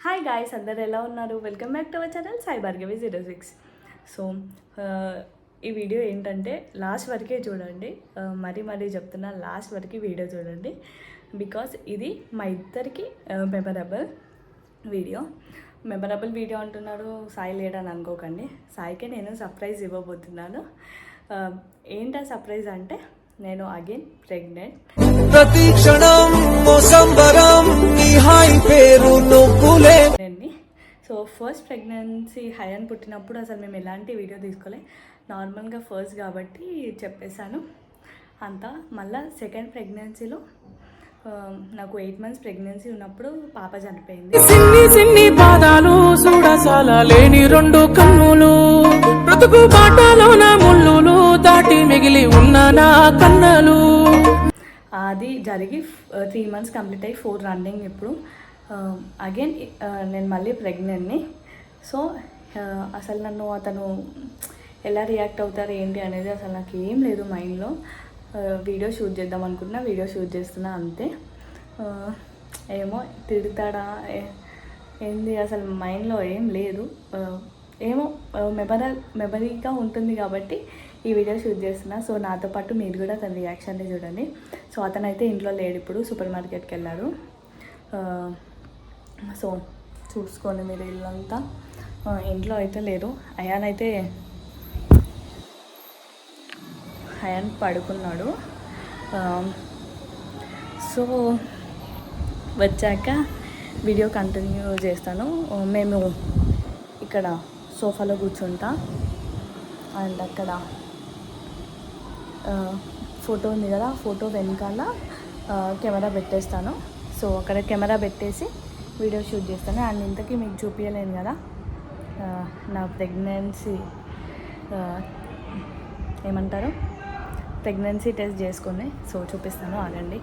Hi guys అందరు ఎలా ఉన్నారు? Welcome back to our channel Sai Bhargavi zero six so ఈ వీడియో ఏంటంటే లాస్ట్ వరకే చూడండి. Uh, మరీ మరీ చెప్తున్నా లాస్ట్ వరకు వీడియో చూడండి. బికాస్ ఇది మా ఇద్దరికి మెమరబుల్ వీడియో మెమరబుల్ వీడియో అంటున్నారు సాయి లేడని అనుకోకండి. సాయికి నేను సర్ప్రైజ్ ఇవ్వబోతున్నాను. Uh, ఏంటా సర్ప్రైజ్ అంటే నేను అగైన్ ప్రెగ్నెంట్. ప్రతి క్షణం సంబరం పేరు సో ఫస్ట్ ప్రెగ్నెన్సీ హయాన్ పుట్టినప్పుడు అసలు మేము ఎలాంటి వీడియో తీసుకోలే. నార్మల్గా ఫస్ట్ కాబట్టి చెప్పేశాను. అంతా మళ్ళా సెకండ్ ప్రెగ్నెన్సీలో నాకు ఎయిట్ మంత్స్ ప్రెగ్నెన్సీ ఉన్నప్పుడు పాప చనిపోయింది. సిన్ని సిన్ని పాదాలు చూడసాల లేని రెండు కన్నులు బ్రతుకు బాటలోన ముళ్ళులు దాటి మిగిలి ఉన్న నా కన్నలు. అది జరిగి త్రీ మంత్స్ కంప్లీట్ అయ్యి ఫోర్ రన్నింగ్ ఇప్పుడు. అగైన్ నేను మళ్ళీ ప్రెగ్నెంట్ని సో అసలు నన్ను అతను ఎలా రియాక్ట్ అవుతారు ఏంటి అనేది అసలు నాకు ఏం లేదు మైండ్లో వీడియో షూట్ చేద్దాం అనుకున్నా వీడియో షూట్ చేస్తున్నా అంతే. ఏమో తిడతాడా ఏంది అసలు మైండ్లో ఏం లేదు. ఏమో మెమర మెమరీగా ఉంటుంది కాబట్టి ఈ వీడియో షూట్ చేస్తున్నా. సో నాతో పాటు మీరు కూడా తన రియాక్షన్ని చూడండి. సో అతను అయితే ఇంట్లో లేడు ఇప్పుడు సూపర్ మార్కెట్కి వెళ్ళాడు. సో చూసుకోండి మీరు ఇల్లంతా. ఇంట్లో అయితే లేరు. అయాన్ అయితే అయాన్ పడుకున్నాడు. సో వచ్చాక వీడియో కంటిన్యూ చేస్తాను. మేము ఇక్కడ సోఫాలో కూర్చుంటా. అండ్ అక్కడ ఫోటో ఉంది కదా ఫోటో వెనకాల కెమెరా పెట్టేస్తాను. సో అక్కడ కెమెరా పెట్టేసి వీడియో షూట్ చేస్తాను. అండ్ ఇంతకీ మీకు చూపించలేను కదా నా ప్రెగ్నెన్సీ ఏమంటారు? ప్రెగ్నెన్సీ టెస్ట్ చేసుకుని సో చూపిస్తాను ఆగండి.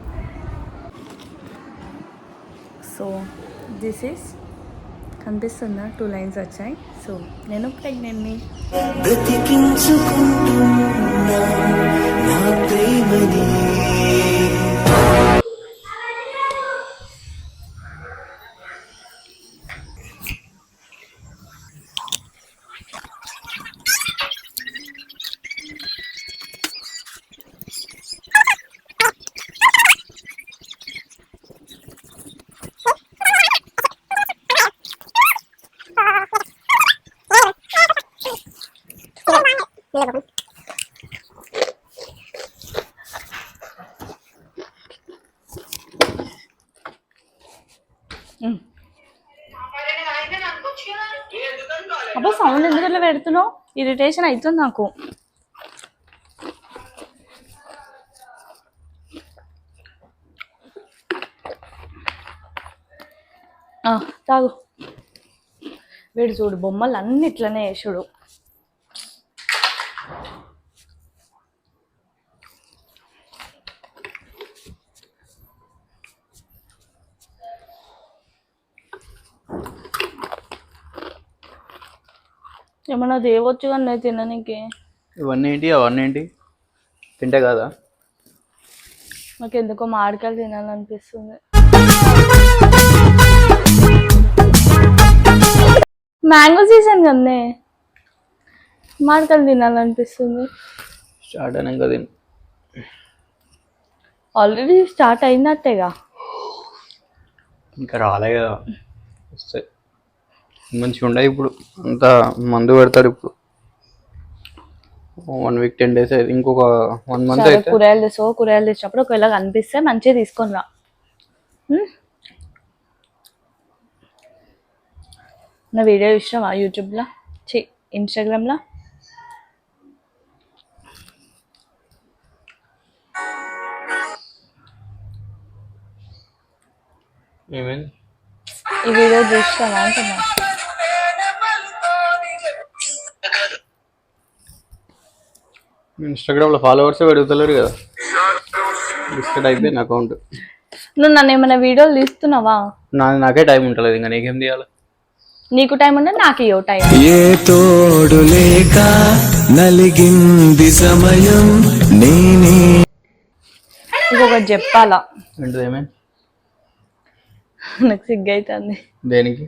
సో దిస్ ఈస్ కనిపిస్తుందా? టూ లైన్స్ వచ్చాయి. సో నేను ప్రెగ్నెంట్ని. Nang nakay manin అబ్బా సౌండ్ ఎందుకు పెడుతున్నావు? ఇరిటేషన్ అవుతుంది నాకు. తాగు. వీడు చూడు బొమ్మలు అన్ని ఇట్లనే వేసుడు ఏమన్నా దేవచ్చు కానీ తిననీకి ఇవన్నీ ఏంటి? అవన్నీ ఏంటి? తింటే కాదా? నాకు ఎందుకో మామిడికాయలు తినాలనిపిస్తుంది. మ్యాంగో సీజన్ కదనే? మామిడికాయలు తినాలనిపిస్తుంది. స్టార్ట్ అయినాక తిను. ఆల్రెడీ స్టార్ట్ అయినట్టేగా ఇంకా రాలే కదా. వస్తాయి. మంచిగా ఉండే. ఇప్పుడు అంతా మందు పెడతారు ఇప్పుడు. వన్ వీక్ టెన్ డేస్ అయితే ఇంకొక వన్ మంత్ అయితే. కూరగాయలు తెస్తావు కూరగాయలు తెచ్చినప్పుడు ఒకవేళ కనిపిస్తే మంచిగా తీసుకొని రా? నా వీడియో ఇష్టమా యూట్యూబ్లో? చి ఇన్స్టాగ్రామ్లో? ఈ వీడియో చూస్తావా అంటున్నా. ఇన్స్టాగ్రామ్లో ఫాలోవర్స్ పెరుగుతలేరు కదా. బిస్కెట్ అయిపోయింది అకౌంట్. నువ్వు నన్ను ఏమైనా వీడియోలు తీస్తున్నావా? నా నాకే టైం ఉంటలేదు ఇంకా నీకేం తీయాలి? నీకు టైం ఉండదు నాకు ఇవ్వ టైం. ఏ తోడు లేక నలిగింది సమయం నేనే. ఇంకొకటి చెప్పాలా? ఏంటిది ఏమైంది? నాకు సిగ్గు అవుతుంది దేనికి?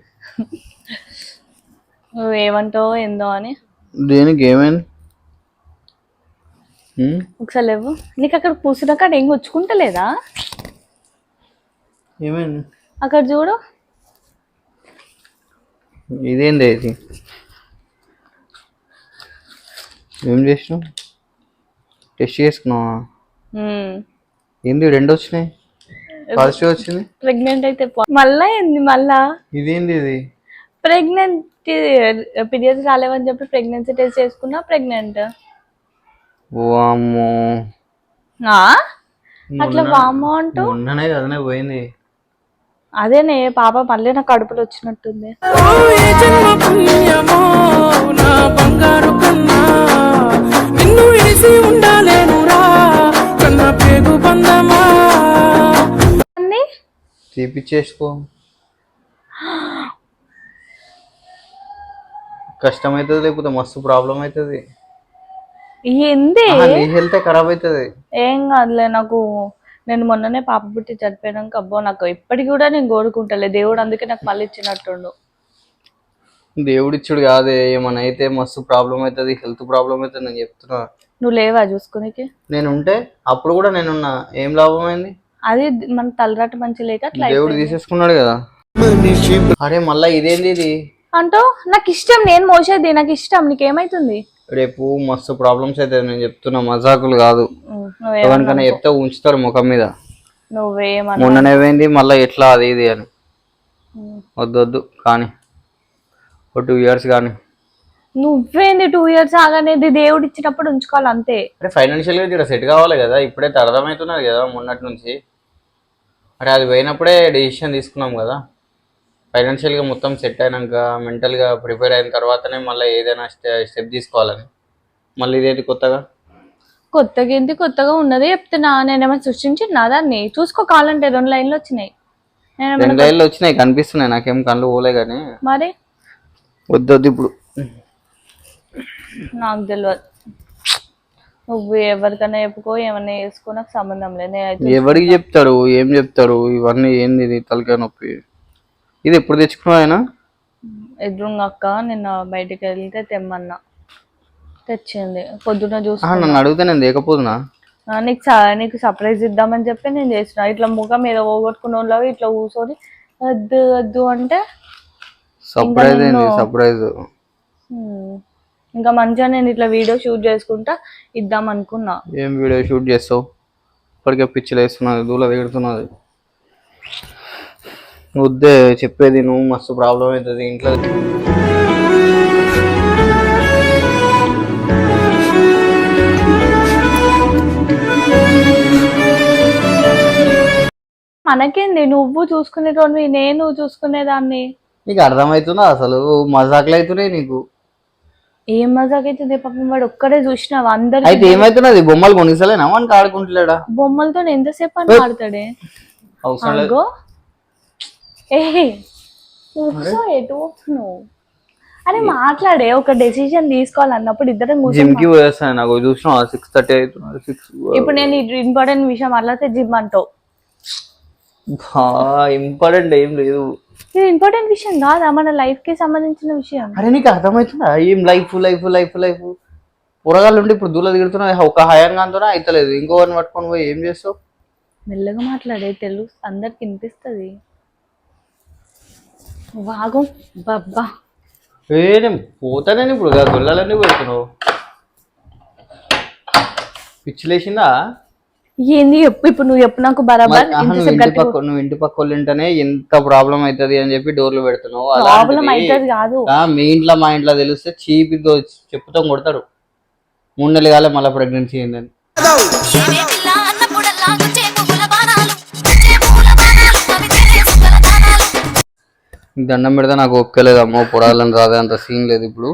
నువ్వు ఏమంటావో ఏందో అని. దేనికి ఏమైంది? ఒకసారి లేవు. నీకు అక్కడ పూసిన కాడ ఏం గుచ్చుకుంటలేదా? ఏమైంది? అక్కడ చూడు. ఇదేంది ఇది? ఏం చేసినావు? టెస్ట్ చేసుకున్నావా? ఏంది రెండు వచ్చినాయి? పాజిటివ్ వచ్చింది? ప్రెగ్నెంట్ అయితే మళ్ళా ఏంది మళ్ళా? ఇదేంది ఇది? ప్రెగ్నెంట్ పీరియడ్స్ రాలేవని చెప్పి ప్రెగ్నెన్సీ టెస్ట్ చేసుకున్నా ప్రెగ్నెంట్? వామ్మో. అట్లా వామో అంటూ? మొన్ననే కదనే పోయింది. అదేనే పాప మళ్ళీ నా కడుపులో వచ్చినట్టుంది. అన్ని? తీపిచ్చేసుకో. కష్టమవుతుంది లేకపోతే మస్తు ప్రాబ్లం అవుతుంది ఏంది నీ హెల్తే ఖరాబ్ అవుతుంది. ఏం కాదులే నాకు నేను మొన్ననే పాప పుట్టి చనిపోయినాక అబ్బో నాకు ఇప్పటికి కూడా నేను కోరుకుంటలే. దేవుడు అందుకే నాకు మళ్ళీ ఇచ్చినట్టుండు. దేవుడిచ్చుడు కాదే ఏమైనా అయితే మస్తు ప్రాబ్లం అవుతుంది హెల్త్ ప్రాబ్లం అవుతుంది నేను చెప్తున్నా. నువ్వు లేవా చూసుకునేకి? నేను ఉంటే అప్పుడు కూడా నేనున్నా. ఏం లాభం అయింది? అది మన తలరాట మంచి లేక అట్లా దేవుడు. తీసేసుకున్నాడు కదా. అరే మళ్ళా ఇదేంది ఇది? అంటూ నాకు ఇష్టం నేను మోసేది నాకు ఇష్టం నీకేమైతుంది? రేపు మస్తు ప్రాబ్లమ్స్ అవుతుంది నేను చెప్తున్నా మజాకులు కాదు. ఎవరికైనా చెప్తే ఉంచుతారు ముఖం మీద. మొన్ననే పోయింది మళ్ళీ ఎట్లా అది ఇది అని. వద్దు వద్దు కానీ. ఒక టూ ఇయర్స్ కానీ. నువ్వేంది టూ ఇయర్స్ ఆగనేది? దేవుడు ఇచ్చినప్పుడు ఉంచుకోవాలి అంతే. అంటే ఫైనాన్షియల్గా ఇక్కడ సెట్ కావాలి కదా. ఇప్పుడైతే అర్థమవుతున్నది కదా మొన్నటి నుంచి. అరే అది పోయినప్పుడే డెసిషన్ తీసుకున్నాం కదా. ఫైనాన్షియల్గా మొత్తం సెట్ అయినాక మెంటల్గా ప్రిపేర్ అయిన తర్వాతనే మళ్ళీ ఏదైనా స్టెప్ తీసుకోవాలని. మళ్ళీ ఇదేంటి కొత్తగా? కొత్తగా ఏంటి? కొత్తగా ఉన్నది చెప్తున్నా. నేనేమైనా సృష్టించిన దాన్ని చూసుకో కావాలంటే రెండు లైన్లు వచ్చినాయి. రెండు లైన్లు వచ్చినాయి కనిపిస్తున్నాయి. నాకేం కళ్ళు పోలే కానీ మరి? వద్దు వద్దు ఇప్పుడు. నాకు తెలియదు నువ్వు ఎవరికైనా చెప్పుకో ఏమన్నా చేసుకో నాకు సంబంధం లేదు. ఎవరికి చెప్తారు ఏం చెప్తారు ఇవన్నీ ఏంది తలకాయ నొప్పి. ఇది ఎప్పుడు తెచ్చుకున్నావు ఆయన? ఎదురుంగ అక్క నిన్న బయటికి వెళ్తే తెమ్మన్నా. తెచ్చింది. పొద్దున చూసి నన్ను అడిగితే నేను లేకపోతున్నా ఆ, నీకు నీకు సర్ప్రైజ్ ఇద్దామని చెప్పి నేను చేసిన. ఇట్లా ముఖం మీద పోగొట్టుకున్న వాళ్ళు ఇట్లా కూర్చొని వద్దు వద్దు అంటే సర్ప్రైజ్ ఏంది? సర్ప్రైజ్. ఇంకా మంచిగా నేను ఇట్లా వీడియో షూట్ చేసుకుంటా ఇద్దాం అనుకున్నా. ఏం వీడియో షూట్ చేస్తావు? ఇప్పటికే పిచ్చిలు వేస్తున్నది దూల ఎగురుతున్నది వద్దే చెప్పేది నువ్వు మస్తు ప్రాబ్లం అవుతుంది ఇంట్లో. మనకేంది? నువ్వు చూసుకునేటోడివి నేను చూసుకునేదాన్ని. నీకు అర్థమవుతుందా అసలు? మజాకులు అవుతున్నాయి నీకు. ఏం మజాక్ అవుతుంది పాపం వాడు ఒక్కడే చూసినావు? అందరు అయితే ఏమవుతున్నది బొమ్మలు కొనిసలేనా వానికి ఆడుకుంటలేడా? బొమ్మలతో ఎంతసేపు అని ఆడతాడే అవసరం లేదు. ఏ కూర్చో ఎటు పోతున్నావు అరే మాట్లాడే ఒక డెసిషన్ తీసుకోవాలన్నప్పుడు ఇద్దరం జిమ్కి పోయేస్తాను నాకు చూసిన సిక్స్ థర్టీ అవుతున్నది సిక్స్ ఇప్పుడు నేను ఇంపార్టెంట్ విషయం అట్లయితే జిమ్ అంటావు. ఇంపార్టెంట్ ఏం లేదు. ఇది ఇంపార్టెంట్ విషయం కాదా? మన లైఫ్కి సంబంధించిన విషయం. అరే నీకు అర్థమవుతుందా? ఏం లైఫ్ లైఫ్ లైఫ్ లైఫ్ కూరగాయలు ఉండి ఇప్పుడు దూల దిగుతున్నా ఒక హయాన్ గాంతోనే అయితలేదు. ఇంకోవని పట్టుకొని పోయి ఏం చేస్తావు? మెల్లగా మాట్లాడే తెలుగు అందరికి వినిపిస్తుంది. వాగు బాబా ఏ నేను పోతానే ఇప్పుడు కదా దొల్లాలన్నీ పెడుతున్నావు పిచ్చిలేసిందా? ఏంది చెప్పు ఇప్పుడు నువ్వు చెప్పు నాకు బరాబర్? నువ్వు ఇంటి పక్క నువ్వు ఇంటి పక్క వాళ్ళు వింటేనే ఎంత ప్రాబ్లం అవుతుంది అని చెప్పి డోర్లు పెడుతున్నావు. ప్రాబ్లం అలాంటిది, అవుతుంది కాదు. ఆ, మీ ఇంట్లో మా ఇంట్లో తెలిస్తే చీపితో చెప్పుతో కొడతారు. మూడు నెలలు కాలే మళ్ళీ ప్రెగ్నెన్సీ అయిందని. దండం పెడితే నాకు ఒక్కలేదు అమ్మో పొడాలని రాదే అంత సీన్ లేదు ఇప్పుడు.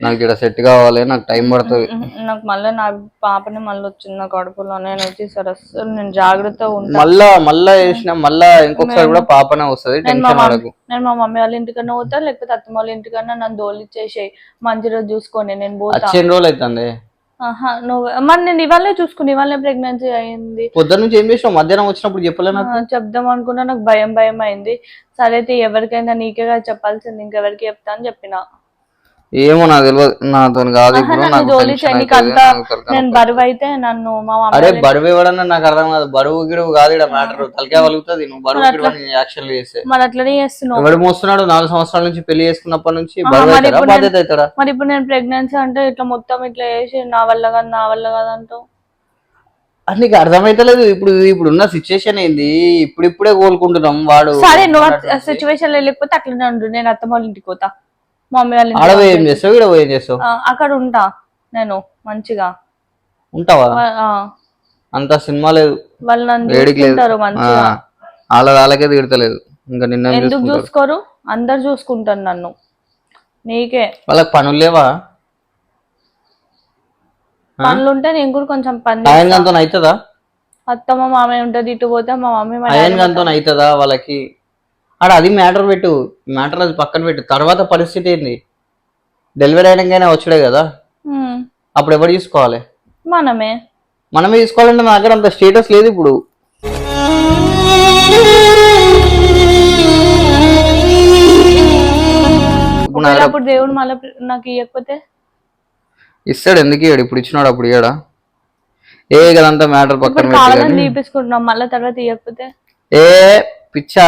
నాకు ఇక్కడ సెట్ కావాలి నాకు టైం పడుతుంది. నాకు మళ్ళీ నా పాపని మళ్ళీ వచ్చింది నా కడుపులో నేను వచ్చి సరే అస్సలు నేను జాగ్రత్తగా ఉంటాను మళ్ళా మళ్ళా వేసిన మళ్ళా ఇంకొకసారి కూడా పాపనే వస్తుంది టెన్షన్ పడకు. నేను మా మమ్మీ వాళ్ళ ఇంటికన్నా పోతా లేకపోతే అత్తమ్మ వాళ్ళ ఇంటికన్నా నన్ను దోలిచ్చేసేయి. మంచి రోజు చూసుకొని నేను పోతా. రోజులు అవుతుంది. ఆహా నువ్వు మరి నేను ఇవాళే చూసుకుని ఇవాళే ప్రెగ్నెన్సీ అయింది. పొద్దున్న నుంచి ఏం చేసినావు మధ్యాహ్నం వచ్చినప్పుడు చెప్పలే నాకు? చెప్దాం అనుకున్నా నాకు భయం భయం అయింది. సరే అయితే ఎవరికైనా నీకే కదా చెప్పాల్సింది ఇంకెవరికి చెప్తా అని చెప్పిన. ఏమో నాకు తెలియదు నాతో కాదు ఇప్పుడు నేను. బరువు అయితే నన్ను మా అరే బరువు ఇవ్వడన్నా నాకు అర్థం కాదు. బరువు గిరువు కాదు ఇక్కడ మ్యాటర్ తలకాయ వలుగుతుంది. నువ్వు బరువు యాక్షన్లు చేస్తే. మరి అట్లనే చేస్తున్నావు. ఎవడు మోస్తున్నాడు? నాలుగు సంవత్సరాల నుంచి పెళ్ళి చేసుకున్నప్పటి నుంచి బరువు ఇప్పుడు బాధ్యత అవుతాడా? మరి ఇప్పుడు నేను ప్రెగ్నెన్సీ అంటే ఇట్లా మొత్తం ఇట్లా చేసి నా వల్ల కాదు నా వల్ల కాదు అంటావు. అది నీకు అర్థమైతలేదు. ఇప్పుడు ఇప్పుడు ఉన్న సిచ్యుయేషన్ ఏంది? ఇప్పుడిప్పుడే కోలుకుంటున్నాం. వాడు సరే నువ్వు సిచ్యువేషన్ లేకపోతే అట్లనే ఉండు. నేను అత్తమ్మ ఇంటికి పోతా. మమ్మీ వాళ్ళ ఏం. చేస్తావు? ఈడ పోయి ఏం చేస్తావు? ఆ, అక్కడ ఉంటా నేను మంచిగా. ఉంటావా? ఆ, అంత సినిమా లేదు. వాళ్ళు నన్ను వేడికి లేదు. చూసుకుంటారు మంచిగా. వాళ్ళ వాళ్ళకే తిడతలేదు. ఇంకా నిన్న ఎందుకు చూసుకుంటారు? చూసుకోరు? అందరు చూసుకుంటారు నన్ను. నీకే. వాళ్ళకి పనులు లేవా? పనులు ఉంటే నేను కూడా కొంచెం పని అయన్. గంతో అవుతుందా? అత్తమ్మ మామయ్య ఉంటది ఇటు పోతే మా మమ్మీ మా అయన్ డాడీ గంతో అవుతుందా వాళ్ళకి? ఆడ అది మ్యాటర్ పెట్టు మ్యాటర్ అది పక్కన పెట్టు. తర్వాత పరిస్థితి ఏంది? డెలివరీ అయినాకైనా వచ్చాడే కదా? అప్పుడు ఎవరు చూసుకోవాలి మనమే. మనమే తీసుకోవాలంటే నా దగ్గర అంత స్టేటస్ లేదు ఇప్పుడు. అప్పుడు దేవుడు మళ్ళీ నాకు ఇవ్వకపోతే ఇస్తాడు ఎందుకు ఇయ్యాడు? ఇప్పుడు ఇచ్చినాడు అప్పుడు ఇయ్యాడా? ఏ కదంతా మ్యాటర్ పక్కన. తీపించుకుంటున్నాం మళ్ళీ తర్వాత ఇవ్వకపోతే ఏ పిచ్చా?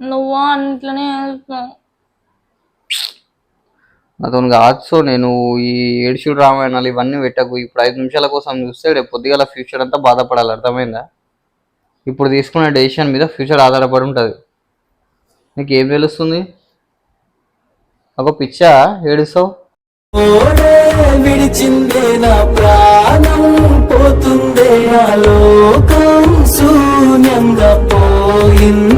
నువ్వు అట్లనే చేస్తున్నావు. నాతో కాదు నేను ఈ ఏడుచుడు రామాయణాలు ఇవన్నీ పెట్టకు. ఇప్పుడు ఐదు నిమిషాల కోసం చూస్తే రేపు పొద్దుగల ఫ్యూచర్ అంతా బాధపడాలి. అర్థమైందా? ఇప్పుడు తీసుకునే డెసిషన్ మీద ఫ్యూచర్ ఆధారపడి ఉంటుంది. నీకు ఏం తెలుస్తుంది? ఒక పిచ్చా ఏడుస్తావు? ఓడే విడిచిందే నా ప్రాణం పోతుందే నా లోకం శూన్యంగా పోయిందే. కానీ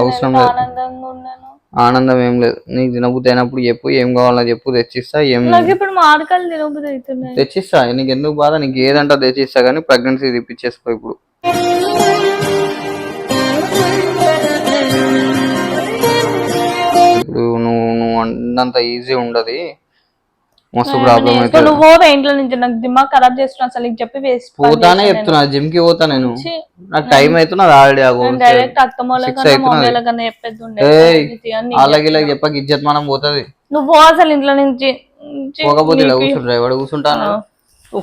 అవసరం లేదు. ఆనందంగా ఉన్నాను. ఆనందం ఏం లేదు. నీకు తినబుద్ధి అయినప్పుడు చెప్పు ఏం కావాలో చెప్పు తెచ్చిస్తా ఏం నాకు ఇప్పుడు మార్కాలు తినబుద్ధి అవుతున్నాయి. తెచ్చిస్తా. నీకు ఎందుకు బాధ? నీకు ఏదంటా తెచ్చిస్తా కానీ ప్రెగ్నెన్సీ తెప్పించేసుకో ఇప్పుడు. ఇప్పుడు నువ్వు నువ్వు అన్నంత ఈజీ ఉండదు. మస్తు ప్రాబ్లం నేను నువ్వు పోవే ఇంట్లో నుంచి నాకు దిమాగ్ ఖరాబ్ చేస్తున్నా అసలు నీకు చెప్పి వేస్ట్ పోతానే చెప్తున్నా జిమ్కి పోతా నేను. నాకు టైం అవుతున్నది ఆల్రెడీ డైరెక్ట్ అత్తమ్మల Six కన్నా. మమ్మీల చెప్పేది ఉండే. అలాగే చెప్పక ఇజ్జత్ మనం పోతుంది. నువ్వు అసలు ఇంట్లో నుంచి. పోకపోతే ఇలా కూర్చుంటా ఎవడు కూర్చుంటాను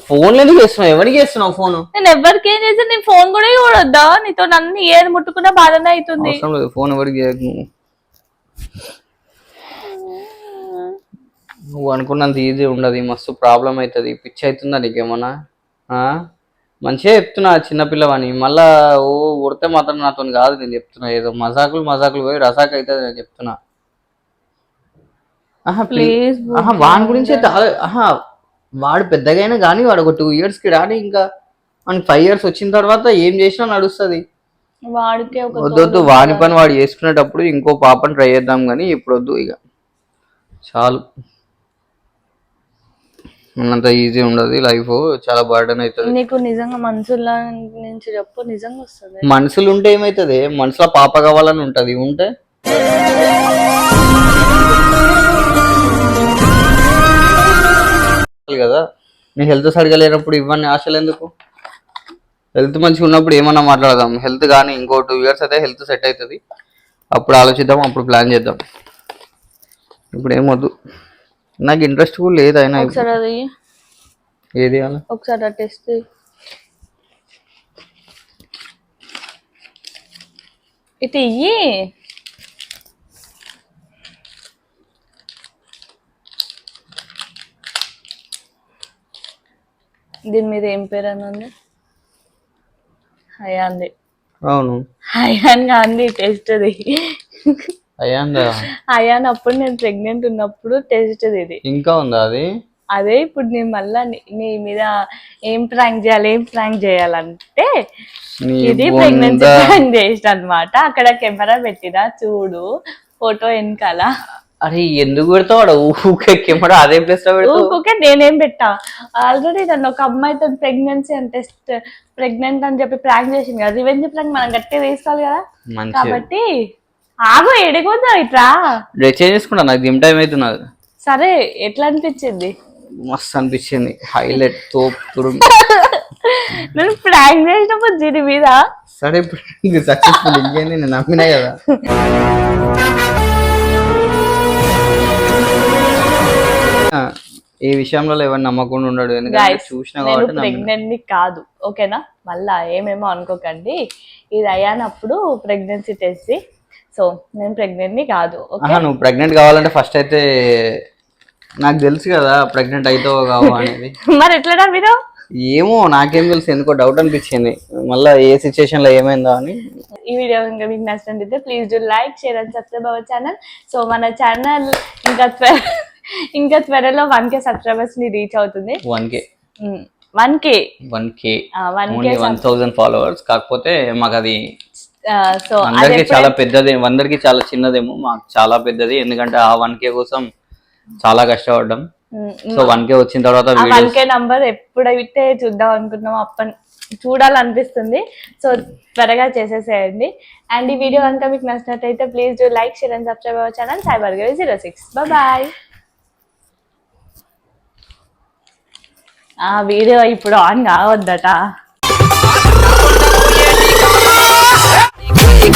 ఫోన్లు ఎందుకు చేస్తున్నావు? ఎవరికి చేస్తున్నావు ఫోన్ నేను ఎవరికి ఏం చేసి నీ ఫోన్ కూడా చూడొద్దా? నీతో నన్ను ఏది ముట్టుకున్నా బాధనే అవుతుంది. లేదు ఫోన్ ఎవరికి నువ్వు అనుకున్నంత ఈజీ ఉండదు మస్తు ప్రాబ్లం అవుతుంది పిచ్చి అవుతుందా నీకేమన్నా? మంచిగా చెప్తున్నా చిన్నపిల్లవని మళ్ళా ఓ ఉడితే మాత్రం నాతో కాదు నేను చెప్తున్నా. ఏదో మజాకులు మజాకులు పోయి రసాక్ అవుతుంది నేను చెప్తున్నా. ప్లీజ్ వాని గురించి అయితే ఆహా వాడు పెద్దగైనా కానీ వాడు ఒక టూ ఇయర్స్కి రాని ఇంకా మనకి ఫైవ్ ఇయర్స్ వచ్చిన తర్వాత ఏం చేసినా నడుస్తుంది. వాడికే వద్దొద్దు వాని పని వాడు చేసుకునేటప్పుడు ఇంకో పాపని ట్రై చేద్దాం కానీ ఇప్పుడు వద్దు ఇక. చాలు. ఉన్నంత ఈజీ ఉండదు లైఫ్ చాలా బర్డన్ అవుతుంది నీకు నిజంగా మనసులో నుంచి చెప్పు నిజంగా వస్తుంది. మనుషులు ఉంటే ఏమవుతుంది మనసులో పాప కావాలని ఉంటది ఉంటే? కదా నీ హెల్త్ సరిగా లేనప్పుడు ఇవన్నీ ఆశలు ఎందుకు? హెల్త్ మంచిగా ఉన్నప్పుడు ఏమన్నా మాట్లాడదాం. హెల్త్ కానీ ఇంకో టూ ఇయర్స్ అయితే హెల్త్ సెట్ అవుతుంది అప్పుడు ఆలోచిద్దాం అప్పుడు ప్లాన్ చేద్దాం. ఇప్పుడు ఏమొద్దు నాకు ఇంట్రెస్ట్ కూడా లేదు అయినా. ఒకసారి అది. ఏది అలా? ఒకసారి ఆ టెస్ట్ ఇటు ఇయ్యి దీని మీద ఏం పేరు అని ఉంది? హయాంది అవును. హయాన్ గాంధీ టెస్ట్ హయాన్ అప్పుడు నేను ప్రెగ్నెంట్ ఉన్నప్పుడు టెస్ట్ ఇది. ఇంకా ఉందా అది? అదే ఇప్పుడు నేను మళ్ళా నీ- మీద ఏం ప్రాంక్ చేయాలి ఏం ప్రాంక్ చేయాలంటే ఇది. ప్రెగ్నెన్సీ ప్రాంక్ చేసిన అనమాట అక్కడ కెమెరా పెట్టినా చూడు ఫోటో వెనకాల. అరే ఎందుకు పెడతావు వాడు ఊకే కెమెరా అదే ప్లేస్లో ఊరికే నేనేం పెట్టా? ఆల్రెడీ నన్ను ఒక అమ్మాయితో ప్రెగ్నెన్సీ అని టెస్ట్ ప్రెగ్నెంట్ అని చెప్పి ప్రాంక్ చేసింది కదా రివెంజ్ ప్రాంక్ మనం గట్టిగా తీసుకోవాలి కదా. కాబట్టి ఆగు ఎడిపోతావు ఇట్రా డ్రెస్ చేంజ్ నాకు జిమ్ టైం అవుతున్నది సరే ఎట్లా అనిపించింది? మస్తు అనిపించింది. హైలైట్ తోపు తురుము. నేను ప్రాంక్ చేసినప్పుడు దీని మీద. సరే ఇప్పుడు సక్సెస్ఫుల్ ఇంకేంది నేను నమ్మినా కదా? ఈ విషయంలో ఎవరు నమ్మకుండా ఉండడు. ఎందుకంటే చూసిన కాబట్టి ప్రెగ్నెంట్ కాదు ఓకేనా? మళ్ళా ఏమేమో అనుకోకండి. ఇది అయ్యానప్పుడు ప్రెగ్నెన్సీ టెస్ట్ సో నేను ప్రెగ్నెంట్ని కాదు ఆహా నువ్వు ప్రెగ్నెంట్ కావాలంటే ఫస్ట్ అయితే నాకు తెలుసు కదా ప్రెగ్నెంట్ అవుతావో కావో అనేది. మరి ఎట్లా మీరు? ఏమో నాకేం తెలుసు ఎందుకో డౌట్ అనిపించింది. మళ్ళీ ఏ సిచ్యుయేషన్లో ఏమైందో అని. ఈ వీడియో ఇంకా మీకు నచ్చినట్లయితే please do like share and subscribe our channel so మన ఛానల్ ఇంకా త్వర ఇంకా త్వరలో వన్ కే సబ్స్క్రైబర్స్ని రీచ్ అవుతుంది. One K one K one K one K only one thousand followers కాకపోతే మాకు అది సో అది అందరికి చాలా పెద్దది అందరికి చాలా చిన్నదేమో మాకు చాలా పెద్దది. ఎందుకంటే ఆ వన్ కే కోసం చాలా కష్టపడ్డాం. సో వన్ కే వచ్చిన తర్వాత వన్ కే నంబర్ ఎప్పుడైతే చూద్దాం అనుకున్నామో అప్పటి చూడాలనిపిస్తుంది. సో త్వరగా చేసేసేయండి. అండ్ ఈ వీడియో కనుక మీకు నచ్చినట్టయితే please do like share and subscribe our channel cyber గవి జీరో సిక్స్ బాయ్ ఆ వీడియో ఇప్పుడు ఆన్ కావద్దట.